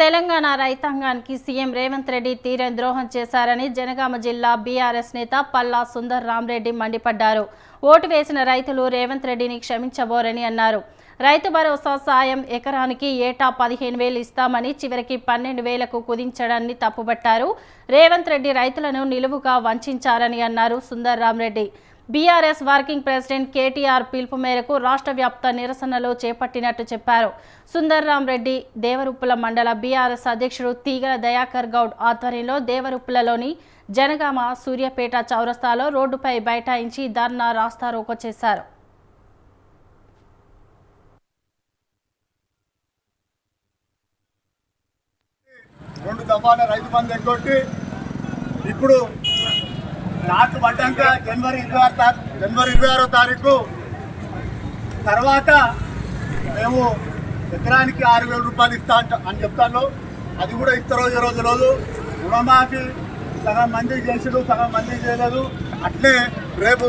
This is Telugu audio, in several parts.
తెలంగాణ రైతాంగానికి సీఎం రేవంత్ రెడ్డి తీరని ద్రోహం చేశారని జనగామ జిల్లా బీఆర్ఎస్ నేత పల్లా సుందర్ రామరెడ్డి మండిపడ్డారు. ఓటు వేసిన రైతులు రేవంత్ రెడ్డిని క్షమించబోరని అన్నారు. రైతు భరోసా సాయం ఎకరానికి ఏటా పదిహేను వేలు ఇస్తామని చివరికి పన్నెండు వేలకు కుదించడాన్ని తప్పుబట్టారు. రేవంత్ రెడ్డి రైతులను నిలువుగా వంచారని అన్నారు Sundar Ramareddy. BRS working president KTR పిలుపు మేరకు రాష్ట్ర వ్యాప్త నిరసనలు చేపట్టినట్టు చెప్పారు. సుందర్రాం రెడ్డి దేవరుప్పుల మండల బీఆర్ఎస్ అధ్యక్షుడు తీగల దయాకర్ గౌడ్ ఆధ్వర్యంలో దేవరుప్పులలోని జనగామ సూర్యాపేట చౌరస్తాలో రోడ్డుపై బైఠాయించి ధర్నా రాస్తారోకో చేశారు. రెండు దఫాల రైతు బంధు ఎగ్గొట్టి ఇప్పుడు నాకు పడ్డాక జనవరి ఇరవై ఆరు తారీఖు జనవరి ఇరవై ఆరో తారీఖు. తర్వాత మేము ఎకరానికి ఆరు వేల రూపాయలు ఇస్తా అంట అని చెప్తాను. అది కూడా ఇస్తారో రోజు రోజు రోజు. రుణమాఫీ సగం మంది చేసాడు సగం మంది చేయలేదు. అట్లే రేపు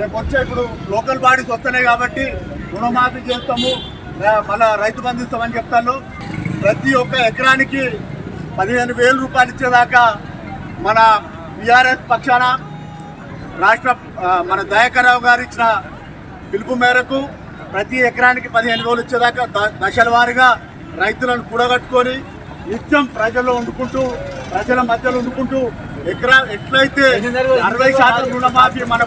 రేపు వచ్చే ఇప్పుడు లోకల్ బాడీస్ వస్తున్నాయి కాబట్టి రుణమాఫీ చేస్తాము. మళ్ళా రైతు బంధిస్తామని చెప్తాను. ప్రతి ఒక్క ఎకరానికి పదిహేను వేల రూపాయలు ఇచ్చేదాకా మన బీఆర్ఎస్ పక్షాన రాష్ట్ర మన దయాకర్రావు గారు ఇచ్చిన పిలుపు మేరకు ప్రతి ఎకరానికి పదిహేను రోజులు ఇచ్చేదాకా దశల వారీగా రైతులను కూడగట్టుకొని నిత్యం ప్రజల్లో వండుకుంటూ ప్రజల మధ్యలో వండుకుంటూ ఎకరా ఎట్లయితే అరవై శాతం రుణమాఫీ మన